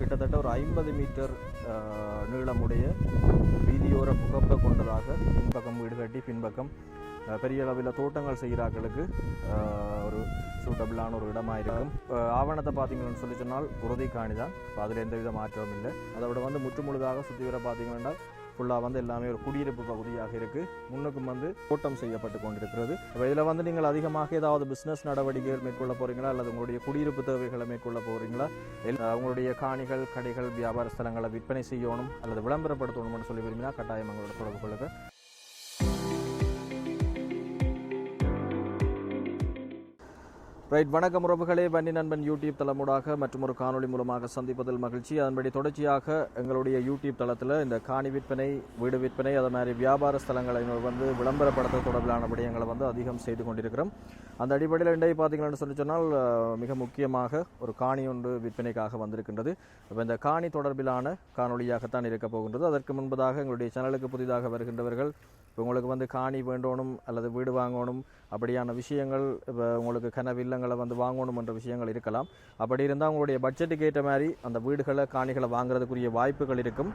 கிட்டத்தட்ட ஒரு ஐம்பது மீட்டர் நீளமுடைய வீதியோர புகப்பை கொண்டதாக பின்பக்கம் வீடு கட்டி பின்பக்கம் பெரிய அளவில் தோட்டங்கள் செய்கிறார்களுக்கு ஒரு சூட்டபிளான ஒரு இடமாக இருக்கும் ஆவணத்தை பார்த்தீங்கன்னு சொல்லி சொன்னால் உறுதி காணி தான். இப்போ அதில் எந்தவித மாற்றமும் இல்லை. அதை விட வந்து முற்று முழுதாக சுற்றி வர பார்த்தீங்கன்னா ஃபுல்லாக வந்து எல்லாமே ஒரு குடியிருப்பு பகுதியாக இருக்குது முன்னுக்கும் வந்து கூட்டம் செய்யப்பட்டு கொண்டிருக்கிறது. இப்போ இதில் வந்து நீங்கள் அதிகமாக ஏதாவது பிஸ்னஸ் நடவடிக்கைகள் மேற்கொள்ள போகிறீங்களா அல்லது உங்களுடைய குடியிருப்பு தேவைகளை மேற்கொள்ள போகிறீங்களா எல்லா உங்களுடைய காணிகள் கடைகள் வியாபார ஸ்தலங்களை விற்பனை செய்யணும் அல்லது விளம்பரப்படுத்தணும்னு சொல்லி விரும்பினா கட்டாயம் எங்களோட தொடர்பு கொள்ளுங்கள் ரைட் வணக்கம் உறவுகளே. வன்னி நண்பன் யூடியூப் தளமூடாக மற்றும் ஒரு காணொளி மூலமாக சந்திப்பதில் மகிழ்ச்சி. அதன்படி தொடர்ச்சியாக எங்களுடைய யூடியூப் தளத்தில் இந்த காணி விற்பனை வீடு விற்பனை அது மாதிரி வியாபார ஸ்தலங்களை வந்து விளம்பரப்படுத்த தொடர்பிலான விடயங்களை வந்து அதிகம் செய்து கொண்டிருக்கிறோம். அந்த அடிப்படையில் இன்றைய பார்த்தீங்கன்னு சொல்லி சொன்னால் மிக முக்கியமாக ஒரு காணி ஒன்று விற்பனைக்காக வந்திருக்கின்றது. இப்போ இந்த காணி தொடர்பிலான காணொலியாகத்தான் இருக்க போகின்றது. அதற்கு முன்பதாக எங்களுடைய சேனலுக்கு புதிதாக வருகின்றவர்கள் இப்போ உங்களுக்கு வந்து காணி வேண்டணும் அல்லது வீடு வாங்கணும் அப்படியான விஷயங்கள் இப்போ உங்களுக்கு கனவு இல்லங்களை வந்து வாங்கணும் என்ற விஷயங்கள் இருக்கலாம். அப்படி இருந்தால் உங்களுடைய பட்ஜெட்டுக்கு ஏற்ற மாதிரி அந்த வீடுகளை காணிகளை வாங்குறதுக்குரிய வாய்ப்புகள் இருக்கும்.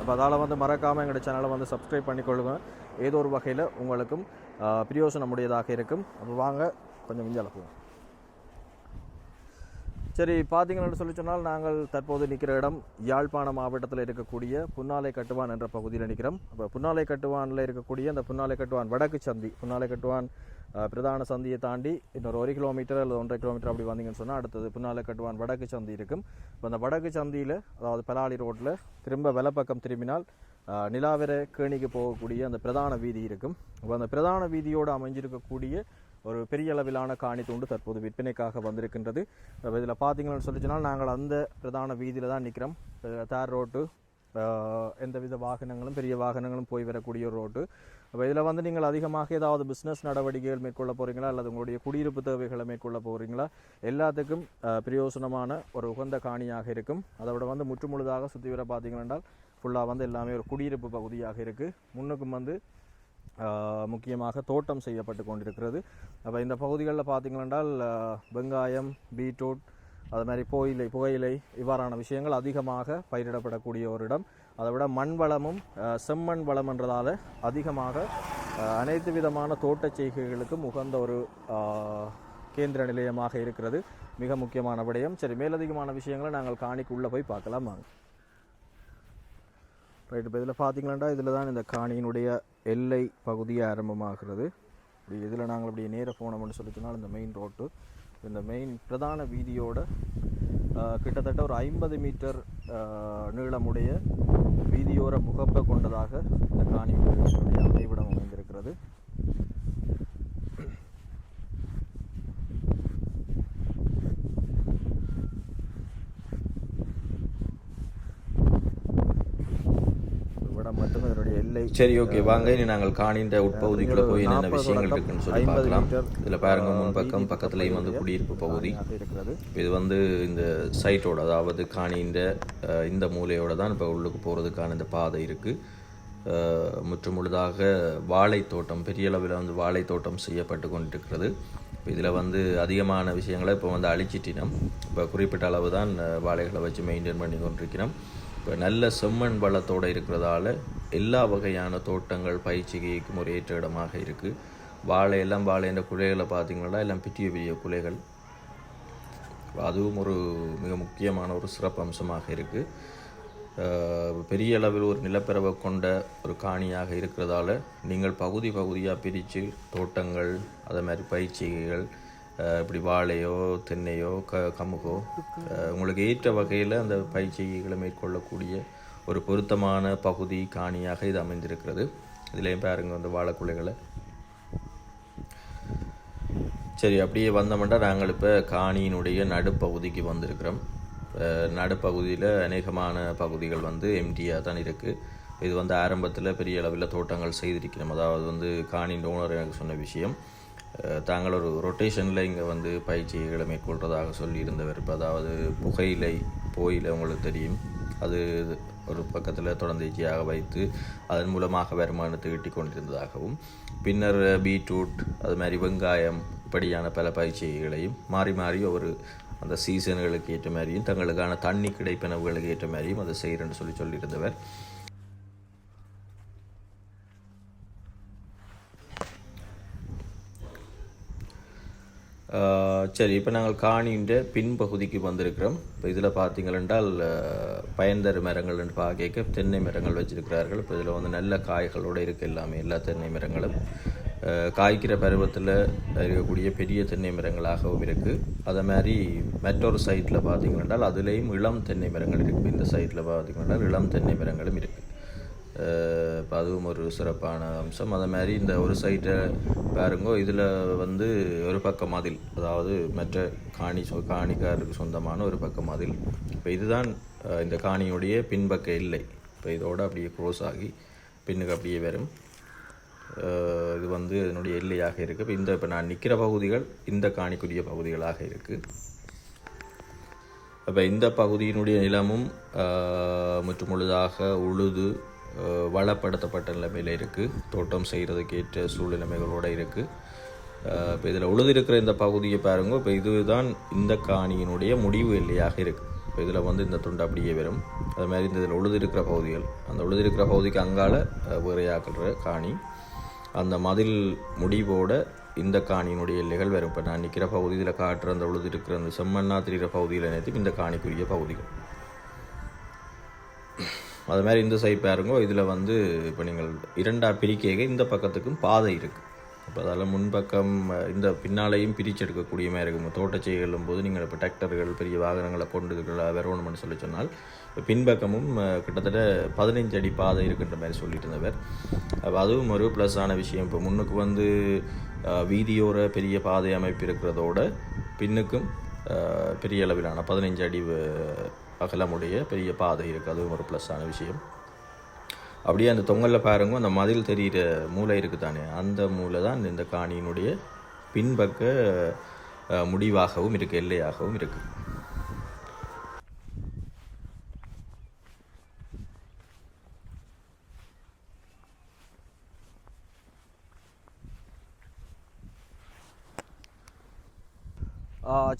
அப்போ அதால் வந்து மறக்காமல் எங்களுடைய சேனலை வந்து சப்ஸ்கிரைப் பண்ணிக்கொள்ளுங்க. ஏதோ ஒரு வகையில் உங்களுக்கும் ஆஹ், பிரயோசனமுடையதாக இருக்கும். அப்போ வாங்க கொஞ்சம் மிஞ்சளப்புவோம் சரி பார்த்தீங்கன்னு சொல்லி சொன்னால் நாங்கள் தற்போது நிற்கிற இடம் யாழ்ப்பாணம் மாவட்டத்தில் இருக்கக்கூடிய புன்னாலை கட்டுவான் என்ற பகுதியில் நிற்கிறோம். அப்போ புன்னாலை கட்டுவானில் இருக்கக்கூடிய அந்த புன்னாலை கட்டுவான் வடக்கு சந்தி புன்னாலை கட்டுவான் பிரதான சந்தியை தாண்டி இன்னொரு ஒரு கிலோமீட்டர் அல்லது ஒன்றரை கிலோமீட்டர் அப்படி வந்தீங்கன்னு சொன்னால் அடுத்தது புன்னாலை கட்டுவான் வடக்கு சந்தி இருக்கும். இப்போ அந்த வடக்கு சந்தியில் அதாவது பலாலி ரோட்டில் திரும்ப வலப்பக்கம் திரும்பினால் அஹ், நிலாவர கேணிக்கு போகக்கூடிய அந்த பிரதான வீதி இருக்கும். அப்போ அந்த பிரதான வீதியோடு அமைஞ்சிருக்கக்கூடிய ஒரு பெரிய அளவிலான காணி துண்டு தற்போது விற்பனைக்காக வந்திருக்கின்றது. இதில் பார்த்தீங்கன்னு சொல்லி சொன்னால் நாங்கள் அந்த பிரதான வீதியில் தான் நிற்கிறோம் தார் ரோட்டு எந்தவித வாகனங்களும் பெரிய வாகனங்களும் போய் வரக்கூடிய ஒரு ரோட்டு. அப்போ இதில் வந்து நீங்கள் அதிகமாக ஏதாவது பிஸ்னஸ் நடவடிக்கைகள் மேற்கொள்ள போகிறீங்களா அல்லது உங்களுடைய குடியிருப்பு தேவைகளை மேற்கொள்ள போகிறீங்களா எல்லாத்துக்கும் பிரயோசனமான ஒரு உகந்த காணியாக இருக்கும். அதை விட வந்து முற்றுமுழுதாக சுற்றி வர பார்த்தீங்கன்னா ஃபுல்லாக வந்து எல்லாமே ஒரு குடியிருப்பு பகுதியாக இருக்குது முன்னுக்கும் வந்து முக்கியமாக தோட்டம் செய்யப்பட்டு கொண்டிருக்கிறது. அப்போ இந்த பகுதிகளில் பார்த்தீங்கன்னால் வெங்காயம் பீட்ரூட் அது மாதிரி புகையிலை புகையிலை இவ்வாறான விஷயங்கள் அதிகமாக பயிரிடப்படக்கூடிய ஒரு இடம். அதை விட மண் வளமும் செம்மண் வளம் என்றதால் அதிகமாக அனைத்து விதமான தோட்டச் செய்கைகளுக்கும் உகந்த ஒரு கேந்திர நிலையமாக இருக்கிறது. மிக முக்கியமான விடயம். சரி மேலதிகமான விஷயங்களை நாங்கள் காணிக்கு உள்ளே போய் பார்க்கலாம் வாங்க. ரைட் இப்போ இதில் பார்த்தீங்களாண்டா இதில் தான் இந்த காணியினுடைய எல்லை பகுதியை ஆரம்பமாகிறது. இப்படி இதில் நாங்கள் இப்படி நேராக போனோம்னு சொல்லி சொன்னால் இந்த மெயின் ரோட்டு இந்த மெயின் பிரதான வீதியோட கிட்டத்தட்ட ஒரு ஐம்பது மீட்டர் நீளமுடைய வீதியோர முகப்பை கொண்டதாக இந்த காணியினுடைய அமைவிடம் அமைந்திருக்கிறது. மட்டும் இதனுடைய எல்லை சரி ஓகே வாங்க. இனி நாங்கள் காணின்ற உட்பகுதிக்குள்ள போய் என்னென்ன விஷயங்கள் இருக்குன்னு சொல்லி பார்க்கலாம். இதுல பாருங்க முன்பக்கம் பக்கத்துலயும் வந்து குடியிருப்பு பகுதி. இது வந்து இந்த சைட்டோட அதாவது காணின்ற இந்த மூலையோட தான் இப்போ உள்ளுக்கு போகிறதுக்கான இந்த பாதை இருக்குது முற்று முழுதாக வாழைத்தோட்டம் பெரிய அளவில் வந்து வாழைத்தோட்டம் செய்யப்பட்டு கொண்டிருக்கிறது. இதில் வந்து அதிகமான விஷயங்களை இப்போ வந்து அழிச்சிட்டினோம். இப்போ குறிப்பிட்ட அளவு தான் வாழைகளை வச்சு மெயின்டைன் பண்ணி கொண்டிருக்கிறோம். இப்போ நல்ல செம்மண் வளத்தோடு இருக்கிறதால எல்லா வகையான தோட்டங்கள் பயிற்சிகைக்கும் ஒரு ஏற்ற இடமாக இருக்குது வாழை எல்லாம் வாழைன்ற குலைகளை பார்த்தீங்கன்னா எல்லாம் பெரிய பெரிய குலைகள் அதுவும் ஒரு மிக முக்கியமான ஒரு சிறப்பம்சமாக இருக்குது பெரிய அளவில் ஒரு நிலப்பரவை கொண்ட ஒரு காணியாக இருக்கிறதால நீங்கள் பகுதி பகுதியாக பிரித்து தோட்டங்கள் அதே மாதிரி பயிற்சிகைகள் இப்படி வாழையோ தென்னையோ க கமுகோ அஹ், உங்களுக்கு ஏற்ற வகையில் அந்த பயிற்சிகைகளை மேற்கொள்ளக்கூடிய ஒரு பொருத்தமான பகுதி காணியாக இது அமைந்திருக்கிறது. இதுலேயும் பாருங்க அந்த வாழைக்குலைகளை. சரி அப்படியே வந்தோம்னா நாங்கள் இப்போ காணியினுடைய நடுப்பகுதிக்கு வந்திருக்கிறோம். நடுப்பகுதியில் அநேகமான பகுதிகள் வந்து எம்டியாக தான் இருக்குது இது வந்து ஆரம்பத்தில் பெரிய அளவில் தோட்டங்கள் செய்திருக்கிறோம் அதாவது வந்து காணியின் ஓனர் எனக்கு சொன்ன விஷயம். தாங்கள் ஒரு ரொட்டேஷனில் இங்கே வந்து பயிற்சிகளை மேற்கொள்கிறதாக சொல்லியிருந்தவர். இப்போ அதாவது புகையிலை போயில உங்களுக்கு தெரியும். அது ஒரு பக்கத்தில் தொடர்ந்தீச்சியாக வைத்து அதன் மூலமாக வருமானத்தை ஈட்டிக் கொண்டிருந்ததாகவும் பின்னர் பீட்ரூட் அது மாதிரி வெங்காயம் இப்படியான பல பயிற்சிகளையும் மாறி மாறி ஒரு அந்த சீசன்களுக்கு ஏற்ற மாதிரியும் தங்களுக்கான தண்ணி கிடைப்பினவுகளுக்கு ஏற்ற மாதிரியும் அதை செய்கிறேன்னு சொல்லி சொல்லியிருந்தவர். சரி இப்போ நாங்கள் காணின்ற பின்பகுதிக்கு வந்திருக்கிறோம். இப்போ இதில் பார்த்தீங்களென்றால் பயன் மரங்கள் மரங்கள்னு பார்க்க தென்னை மரங்கள் வச்சுருக்கிறார்கள். இப்போ இதில் வந்து நல்ல காய்களோடு இருக்குது எல்லாமே எல்லா தென்னை மரங்களும். காய்க்கிற பருவத்தில் இருக்கக்கூடிய பெரிய தென்னை மரங்களாகவும் இருக்குது அதே மாதிரி மற்றொரு சைட்டில் பார்த்தீங்களென்றால் அதுலேயும் இளம் தென்னை மரங்கள் இருக்குது இந்த சைட்டில் பார்த்தீங்கன்னா இளம் தென்னை மரங்களும் இருக்குது இப்போ அதுவும் ஒரு சிறப்பான அம்சம். அதை மாதிரி இந்த ஒரு சைட்டை பாருங்கோ. இதில் வந்து ஒரு பக்க மதில் அதாவது மற்ற காணி சொ காணிக்காரருக்கு சொந்தமான ஒரு பக்க மதில். இப்போ இதுதான் இந்த காணியுடைய பின்பக்க எல்லை. இப்போ இதோடு அப்படியே க்ளோஸ் ஆகி பின்னுக்கு அப்படியே வரும். இது வந்து இதனுடைய எல்லையாக இருக்குது இப்போ இந்த இப்போ நான் நிற்கிற பகுதிகள் இந்த காணிக்குரிய பகுதிகளாக இருக்குது அப்போ இந்த பகுதியினுடைய நிலமும் முற்று முற்றுமுழுதாக உழுது வளப்படுத்தப்பட்ட நிலைமையில் இருக்குது தோட்டம் செய்கிறதுக்கு ஏற்ற சூழ்நிலைமைகளோடு இருக்குது இப்போ இதில் உழுதிருக்கிற இந்த பகுதியை பாருங்க. இப்போ இதுதான் இந்த காணியினுடைய முடிவு எல்லையாக இருக்குது இப்போ இதில் வந்து இந்த துண்டு அப்படியே வரும். அது மாதிரி இந்த இதில் உழுது இருக்கிற பகுதிகள். அந்த உழுது இருக்கிற பகுதிக்கு அங்கால ஆஹ், வேறையாக்குற காணி. அந்த மதில் முடிவோட இந்த காணியினுடைய எல்லைகள் வரும். இப்போ நான் நிற்கிற பகுதி இதில் காட்டுற அந்த உழுது இருக்கிற அந்த செம்மண்ணா திரிகிற பகுதியில் நேற்று இந்த காணிக்குரிய பகுதிகள். அது மாதிரி இந்த சைட் பாருங்கோ. இதில் வந்து இப்போ நீங்கள் இரண்டா பிரிக்க இந்த பக்கத்துக்கும் பாதை இருக்குது இப்போ அதால் முன்பக்கம் இந்த பின்னாலையும் பிரிச்செடுக்கக்கூடிய மாதிரி இருக்கும் தோட்ட செய்களும் போது நீங்கள் இப்போ டிராக்டர்கள் பெரிய வாகனங்களை கொண்டு வரணும்னு சொல்லி சொன்னால் இப்போ பின்பக்கமும் கிட்டத்தட்ட பதினைஞ்சு அடி பாதை இருக்குன்ற மாதிரி சொல்லிட்டு இருந்தவர். அப்போ அதுவும் ஒரு ப்ளஸ்ஸான விஷயம். இப்போ முன்னுக்கு வந்து வீதியோர பெரிய பாதை அமைப்பு இருக்கிறதோட பின்னுக்கும் பெரிய அளவிலான பதினைஞ்சு அடி அகலமுடைய பெரிய பாதை இருக்குது அதுவும் ஒரு ப்ளஸ்ஸான விஷயம். அப்படியே அந்த தொங்கலில் பாருங்க அந்த மதில் தெரிகிற மூளை இருக்குது தானே அந்த மூளை தான் இந்த காணியினுடைய பின்பக்க முடிவாகவும் இருக்குது எல்லையாகவும் இருக்குது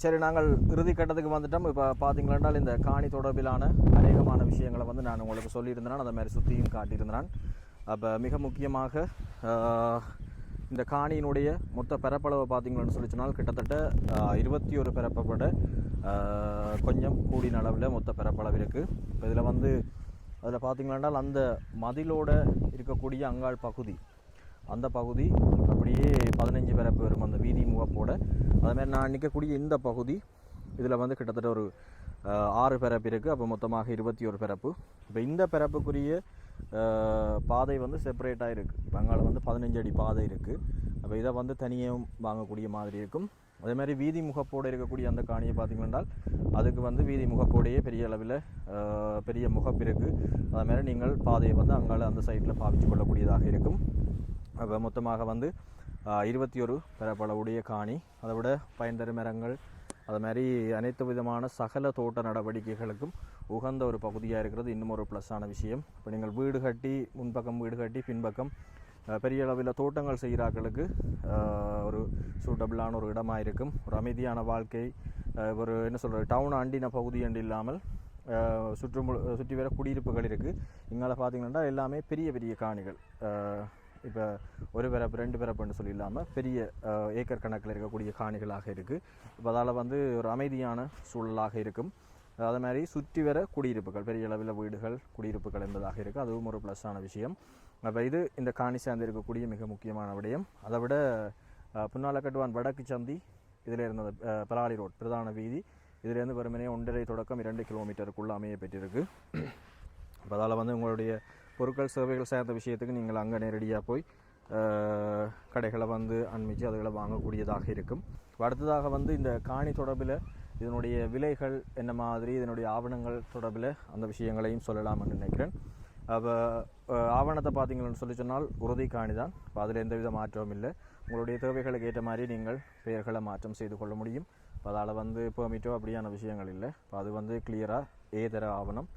சரி நாங்கள் இறுதி கட்டத்துக்கு வந்துட்டோம். இப்போ பார்த்தீங்களா இந்த காணி தொடர்பிலான அநேகமான விஷயங்களை வந்து நான் உங்களுக்கு சொல்லியிருந்தேன். அதை மாதிரி சுற்றியும் காட்டியிருந்தேன். அப்போ மிக முக்கியமாக இந்த காணியினுடைய மொத்த பரப்பளவை பார்த்தீங்கன்னு சொல்லி சொன்னால் கிட்டத்தட்ட இருபத்தி ஒரு பரப்பை கொஞ்சம் கூடின அளவில் மொத்த பரப்பளவு இருக்குது இப்போ இதில் வந்து அதில் பார்த்தீங்கன்னா அந்த மதிலோட இருக்கக்கூடிய அங்காள் பகுதி அந்த பகுதி அப்படியே பதினஞ்சு பரப்பு வரும். அந்த வீதி முகப்போட அதுமாதிரி நான் நிற்கக்கூடிய இந்த பகுதி இதில் வந்து கிட்டத்தட்ட ஒரு ஆறு பிறப்பு இருக்குது அப்போ மொத்தமாக இருபத்தி ஒரு பிறப்பு. இப்போ இந்த பிறப்புக்குரிய பாதை வந்து செப்பரேட்டாக இருக்குது இப்போ அங்கால வந்து பதினஞ்சு அடி பாதை இருக்குது அப்போ இதை வந்து தனியாக வாங்கக்கூடிய மாதிரி இருக்கும். அதே மாதிரி வீதி முகப்போடு இருக்கக்கூடிய அந்த காணியை பார்த்தீங்கன்னா அதுக்கு வந்து வீதி முகப்போடையே பெரிய அளவில் பெரிய முகப்பு இருக்குது அதே மாதிரி நீங்கள் பாதையை வந்து அங்கால அந்த சைட்டில் பாவிச்சு கொள்ளக்கூடியதாக இருக்கும். அப்போ மொத்தமாக வந்து இருபத்தி ஒரு பரப்பளவுடைய காணி. அதை விட பயன் மரங்கள் அது மாதிரி அனைத்து விதமான சகல தோட்ட நடவடிக்கைகளுக்கும் உகந்த ஒரு பகுதியாக இருக்கிறது. இன்னும் ஒரு ப்ளஸ்ஸான விஷயம். இப்போ நீங்கள் வீடு கட்டி முன்பக்கம் வீடு கட்டி பின்பக்கம் பெரிய அளவில் தோட்டங்கள் செய்கிறாக்களுக்கு ஒரு சூட்டபிளான ஒரு இடமாக இருக்கும். ஒரு அமைதியான வாழ்க்கை ஒரு என்ன சொல்கிறது டவுன் அண்டின பகுதி அண்டு இல்லாமல் சுற்றுமு சுற்றி வர குடியிருப்புகள் இருக்குது இங்கே பார்த்தீங்கன்னா எல்லாமே பெரிய பெரிய காணிகள். இப்போ ஒரு பிறப்பு ரெண்டு பிறப்புன்னு சொல்லி இல்லாமல் பெரிய ஏக்கர் கணக்கில் இருக்கக்கூடிய காணிகளாக இருக்குது இப்போ அதால் வந்து ஒரு அமைதியான சூழலாக இருக்கும். அதே மாதிரி சுற்றி வர குடியிருப்புகள் பெரிய அளவில் வீடுகள் குடியிருப்புகள் என்பதாக இருக்குது அதுவும் ஒரு ப்ளஸ்ஸான விஷயம். அப்போ இது இந்த காணி சார்ந்து இருக்கக்கூடிய மிக முக்கியமான விடயம். அதை விட புன்னாலக்கட்டுவான் வடக்கு சந்தி இதில் இருந்தது பலாலி ரோட் பிரதான வீதி. இதிலேருந்து வெறுமனே ஒன்றரை தொடக்கம் இரண்டு கிலோமீட்டருக்குள்ள அமைய பெற்றிருக்கு அப்போ அதால் வந்து உங்களுடைய பொருட்கள் சேவைகள் சார்ந்த விஷயத்துக்கு நீங்கள் அங்கே நேரடியாக போய் கடைகளை வந்து அண்மிச்சு அதுகளை வாங்கக்கூடியதாக இருக்கும். அடுத்ததாக வந்து இந்த காணி தொடர்பில் இதனுடைய விலைகள் என்ன மாதிரி இதனுடைய ஆவணங்கள் தொடர்பில் அந்த விஷயங்களையும் சொல்லலாம்னு நினைக்கிறேன். அப்போ ஆவணத்தை பார்த்தீங்கன்னு சொல்லி சொன்னால் உறுதி காணி தான். இப்போ அதில் எந்தவித மாற்றமும் இல்லை. உங்களுடைய தேவைகளுக்கு ஏற்ற மாதிரி நீங்கள் பெயர்களை மாற்றம் செய்து கொள்ள முடியும். இப்போ அதால் வந்து பெர்மிட்டோ அப்படியான விஷயங்கள் இல்லை. இப்போ அது வந்து கிளியராக ஏதர ஆவணம்.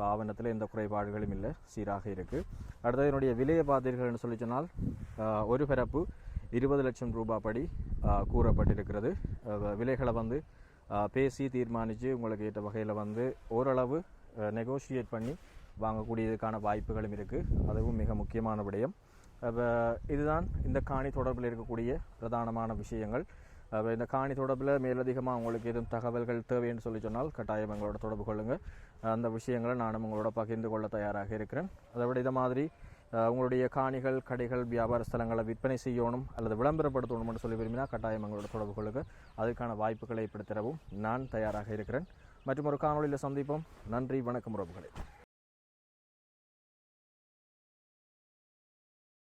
வாகனத்தில் எந்த குறைபாடுகளும் இல்லை சீராக இருக்குது அடுத்தது என்னுடைய விலையை பார்த்தீர்கள்னு சொல்லி சொன்னால் ஒரு பிறப்பு இருபது லட்சம் ரூபாய் படி கூறப்பட்டிருக்கிறது. விலைகளை வந்து பேசி தீர்மானித்து உங்களுக்கு ஏற்ற வகையில் வந்து ஓரளவு நெகோஷியேட் பண்ணி வாங்கக்கூடியதுக்கான வாய்ப்புகளும் இருக்குது அதுவும் மிக முக்கியமான விடயம். இதுதான் இந்த காணி தொடர்பில் இருக்கக்கூடிய பிரதானமான விஷயங்கள். இந்த காணி தொடர்பில் மேலதிகமாக உங்களுக்கு எதுவும் தகவல்கள் தேவைன்னு சொல்லி சொன்னால் கட்டாயம் எங்களோட தொடர்பு கொள்ளுங்கள் அந்த விஷயங்களை நானும் உங்களோட பகிர்ந்து கொள்ள தயாராக இருக்கிறேன். அதை விட இதை மாதிரி உங்களுடைய காணிகள் கடைகள் வியாபார ஸ்தலங்களை விற்பனை செய்யணும் அல்லது விளம்பரப்படுத்தணும்னு சொல்லி விரும்பினா கட்டாயம் எங்களோட தொடர்பு கொள்ளுங்க அதுக்கான வாய்ப்புகளை ஏற்படுத்திடவும் நான் தயாராக இருக்கிறேன். மற்றும் ஒரு காணொலியில் சந்திப்போம். நன்றி வணக்கம் உறவுகளை.